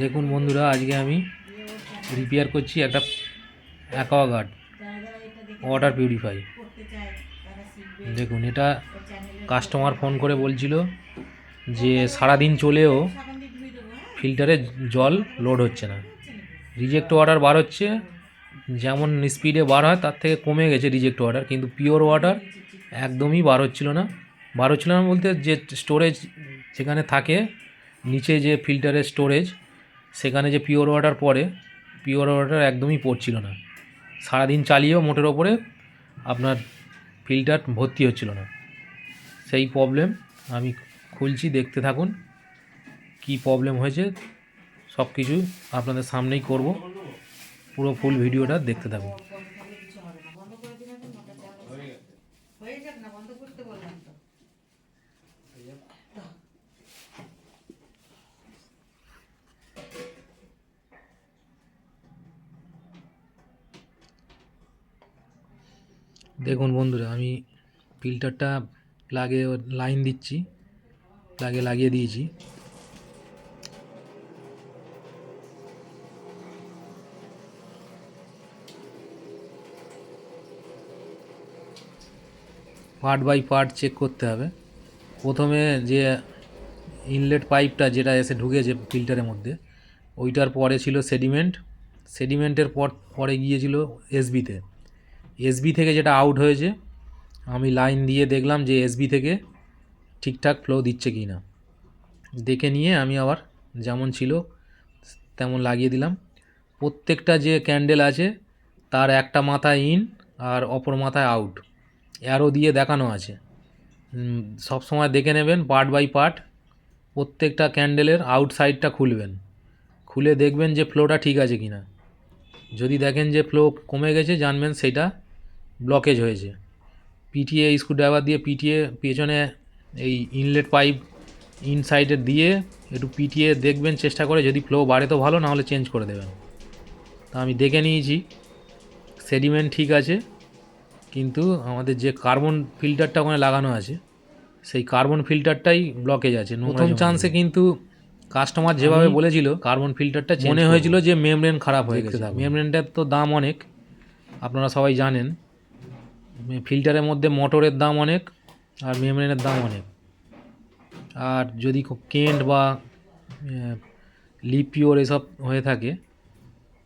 দেখুন বন্ধুরা, আজকে আমি রিপেয়ার করছি একটা অ্যাকোয়াগার্ড ওয়াটার পিউরিফাই দেখুন, এটা কাস্টমার ফোন করে বলছিল যে সারাদিন চলেও ফিল্টারে জল লোড হচ্ছে না। রিজেক্ট ওয়াটার বার হচ্ছে, যেমন স্পিডে বার হয়, তার থেকে কমে গেছে রিজেক্ট ওয়াটার কিন্তু পিওর ওয়াটার একদমই বার হচ্ছিল না। বার হচ্ছিল না বলতে যে স্টোরেজ যেখানে থাকে নিচে যে ফিল্টারের স্টোরেজ সেখানে যে পিওর ওয়াটার পড়ে পিওর ওয়াটার একদমই পড়ছিল না। সারাদিন চালিয়েও মোটের ওপরে আপনার ফিল্টার ভর্তি হচ্ছিল না। সেই প্রবলেম আমি খুলছি, দেখতে থাকুন কি প্রবলেম হয়েছে সব কিছু আপনাদের সামনেই করব। পুরো ফুল ভিডিওটা দেখতে থাকুন হয়ে যাক না বন্ধ করতে বললাম তো দেখুন বন্ধুরা, আমি ফিল্টারটা প্লাগে লাইন দিচ্ছি প্লাগে লাগিয়ে দিয়েছি। পার্ট বাই পার্ট চেক করতে হবে। প্রথমে যে ইনলেট পাইপটা যেটা এসে ঢুকেছে ফিল্টারের মধ্যে, ওইটার পরে ছিল সেডিমেন্ট সেডিমেন্টের পর, পরে গিয়েছিল এসবিতে এসবি থেকে যেটা আউট হয়েছে, আমি লাইন দিয়ে দেখলাম যে এসবি থেকে ঠিকঠাক ফ্লো দিচ্ছে কি না। দেখে নিয়ে আমি আবার যেমন ছিল, তেমন লাগিয়ে দিলাম। প্রত্যেকটা যে ক্যান্ডেল আছে, তার একটা মাথায় ইন আর অপর মাথায় আউট অ্যারো দিয়ে দেখানো আছে। সব সময় দেখে নেবেন পার্ট বাই পার্ট প্রত্যেকটা ক্যান্ডেলের আউটসাইডটা খুলবেন। খুলে দেখবেন যে ফ্লোটা ঠিক আছে কি না যদি দেখেন যে ফ্লো কমে গেছে, জানবেন সেটা ব্লকেজ হয়েছে। পিটিএ স্ক্রুড্রাইভার দিয়ে পিটিএ পেছনে এই ইনলেট পাইপ ইনসাইডে দিয়ে একটু পিটিএ দেখবেন চেষ্টা করে। যদি ফ্লো বাড়ে তো ভালো না হলে চেঞ্জ করে দেবেন। তা আমি দেখে নিয়েছি। সেডিমেন্ট ঠিক আছে কিন্তু আমাদের যে কার্বন ফিল্টারটা ওখানে লাগানো আছে সেই কার্বন ফিল্টারটাই ব্লকেজ আছে। প্রথম চান্সে কিন্তু কাস্টমার যেভাবে বলেছিল কার্বন ফিল্টারটা মনে হয়েছিল যে মেমব্রেন খারাপ হয়ে গেছে। মেমব্রেনটার তো দাম অনেক আপনারা সবাই জানেন। ফিল্টারের মধ্যে মোটরের দাম অনেক আর মেমব্রেনের দাম অনেক। আর যদি কেন্ট বা লিপিওর এসব হয়ে থাকে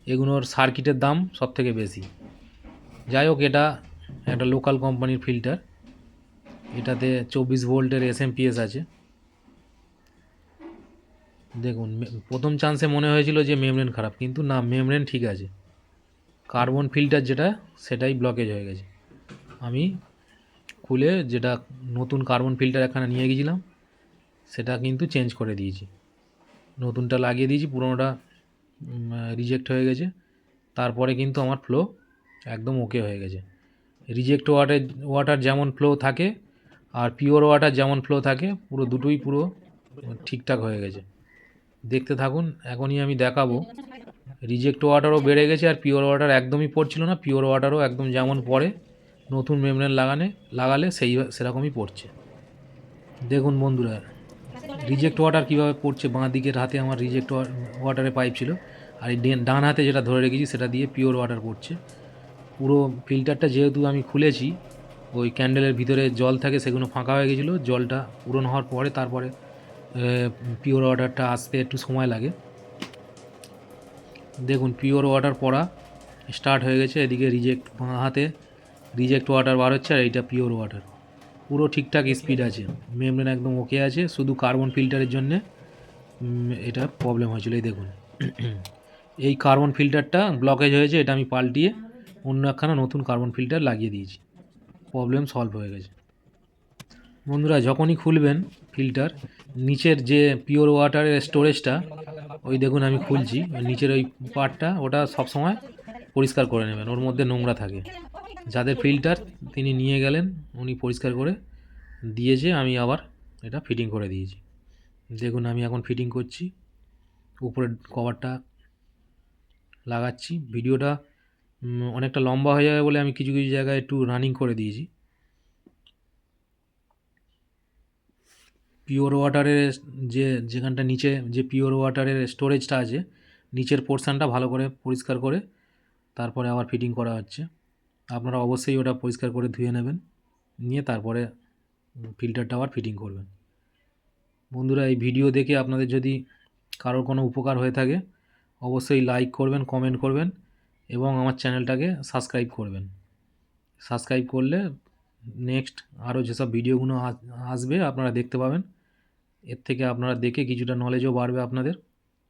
এগুলোর সার্কিটের দাম সব থেকে বেশি। যাই হোক, এটা একটা লোকাল কোম্পানির ফিল্টার এটাতে চব্বিশ ভোল্টের এস আছে। দেখুন প্রথম চান্সে মনে হয়েছিল যে মেমব্রেন খারাপ, কিন্তু না মেমব্রেন ঠিক আছে। কার্বন ফিল্টার যেটা, সেটাই ব্লকেজ হয়ে গেছে। আমি খুলে যেটা নতুন কার্বন ফিল্টার এখানে নিয়ে গেছিলাম সেটা কিন্তু চেঞ্জ করে দিয়েছি। নতুনটা লাগিয়ে দিয়েছি, পুরোনোটা রিজেক্ট হয়ে গেছে। তারপরে কিন্তু আমার ফ্লো একদম ওকে হয়ে গেছে। রিজেক্ট ওয়াটার ওয়াটার যেমন ফ্লো থাকে, আর পিওর ওয়াটার যেমন ফ্লো থাকে, পুরো দুটোই পুরো ঠিকঠাক হয়ে গেছে। দেখতে থাকুন, এখনই আমি দেখাবো। রিজেক্ট ওয়াটারও বেড়ে গেছে, আর পিওর ওয়াটার একদমই পড়ছিল না পিওর ওয়াটারও একদম যেমন পড়ে নতুন মেমব্রেন লাগানে, লাগালে সেই, সেরকমই পড়ছে। দেখুন বন্ধুরা রিজেক্ট ওয়াটার কীভাবে পড়ছে, বাঁ দিকের হাতে আমার রিজেক্ট ওয়াটারের পাইপ ছিল, আর এই ডান হাতে যেটা ধরে রেখেছি সেটা দিয়ে পিওর ওয়াটার পড়ছে। পুরো ফিল্টারটা যেহেতু আমি খুলেছি, ওই ক্যান্ডেলের ভিতরে জল থাকে সেগুলো ফাঁকা হয়ে গেছিল, জলটা পূরণ হওয়ার পরে তারপরে পিওর ওয়াটারটা আসতে একটু সময় লাগে। দেখুন পিওর ওয়াটার পড়া স্টার্ট হয়ে গেছে, এদিকে রিজেক্ট বাঁ হাতে রিজেক্ট ওয়াটার বার হচ্ছে আর এইটা পিওর ওয়াটার পুরো ঠিকঠাক স্পিড আছে। মেমব্রেন একদম ওকে আছে। শুধু কার্বন ফিল্টারের জন্যে এটা প্রবলেম হয়েছিল। এই দেখুন। এই কার্বন ফিল্টারটা ব্লকেজ হয়েছে, এটা আমি পাল্টিয়ে অন্য একখানা নতুন কার্বন ফিল্টার লাগিয়ে দিয়েছি। প্রবলেম সলভ হয়ে গেছে। বন্ধুরা, যখনই খুলবেন ফিল্টার নিচের যে পিওর ওয়াটারের স্টোরেজটা ওই দেখুন আমি খুলছি। নিচের ওই পার্টটা ওটা সবসময় পরিষ্কার করে নেবেন। ওর মধ্যে নোংরা থাকে। যাদের ফিল্টার তিনি নিয়ে গেলেন, উনি পরিষ্কার করে দিয়েছে, আমি আবার এটা ফিটিং করে দিয়েছি। দেখুন, আমি এখন ফিটিং করছি উপরের কভারটা লাগাচ্ছি। ভিডিওটা অনেকটা লম্বা হয়ে যাবে বলে আমি কিছু কিছু জায়গায় একটু রানিং করে দিয়েছি। পিওর ওয়াটারের যে, যেখানটা নিচে, যে পিওর ওয়াটারের স্টোরেজটা আছে, নিচের পোর্শানটা ভালো করে পরিষ্কার করে, তারপরে আবার ফিটিং করা হচ্ছে। আপনারা অবশ্যই ওটা পরিষ্কার করে ধুয়ে নেবেন, নিয়ে তারপরে ফিল্টারটা আবার ফিটিং করবেন। বন্ধুরা, এই ভিডিও দেখে আপনাদের যদি কারোর কোনো উপকার হয়ে থাকে, অবশ্যই লাইক করবেন কমেন্ট করবেন এবং আমার চ্যানেলটাকে সাবস্ক্রাইব করবেন। সাবস্ক্রাইব করলে নেক্সট আরও যেসব ভিডিওগুলো আসবে, আপনারা দেখতে পাবেন। এর থেকে আপনারা দেখে কিছুটা নলেজও বাড়বে আপনাদের।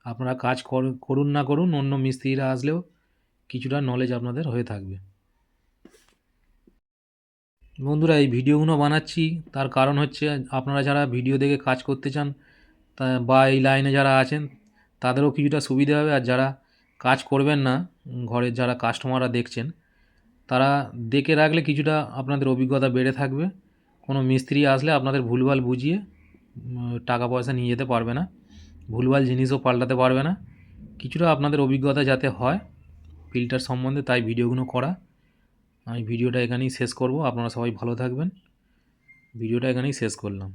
আপনারা কাজ কর- করুন না করুন, অন্য মিস্ত্রিরা আসলেও কিছুটা নলেজ আপনাদের হয়ে থাকবে। বন্ধুরা, এই ভিডিওগুলো বানাচ্ছি। তার কারণ হচ্ছে, আপনারা যারা ভিডিও দেখে কাজ করতে চান, তা বা এই লাইনে যারা আছেন, তাদেরও কিছুটা সুবিধা হবে। আর যারা কাজ করবেন না ঘরের যারা কাস্টমাররা দেখছেন, তারা দেখে রাখলে কিছুটা আপনাদের অভিজ্ঞতা বেড়ে থাকবে। কোনো মিস্ত্রি আসলে আপনাদের ভুলভাল বুঝিয়ে টাকা পয়সা নিয়ে যেতে পারবে না, ভুলভাল জিনিসও পাল্টাতে পারবে না। কিছুটা আপনাদের অভিজ্ঞতা যাতে হয় ফিল্টার সম্বন্ধে তাই ভিডিওগুলো করা। আমি ভিডিওটা এখানেই শেষ করব। আপনারা সবাই ভালো থাকবেন। ভিডিওটা এখানেই শেষ করলাম।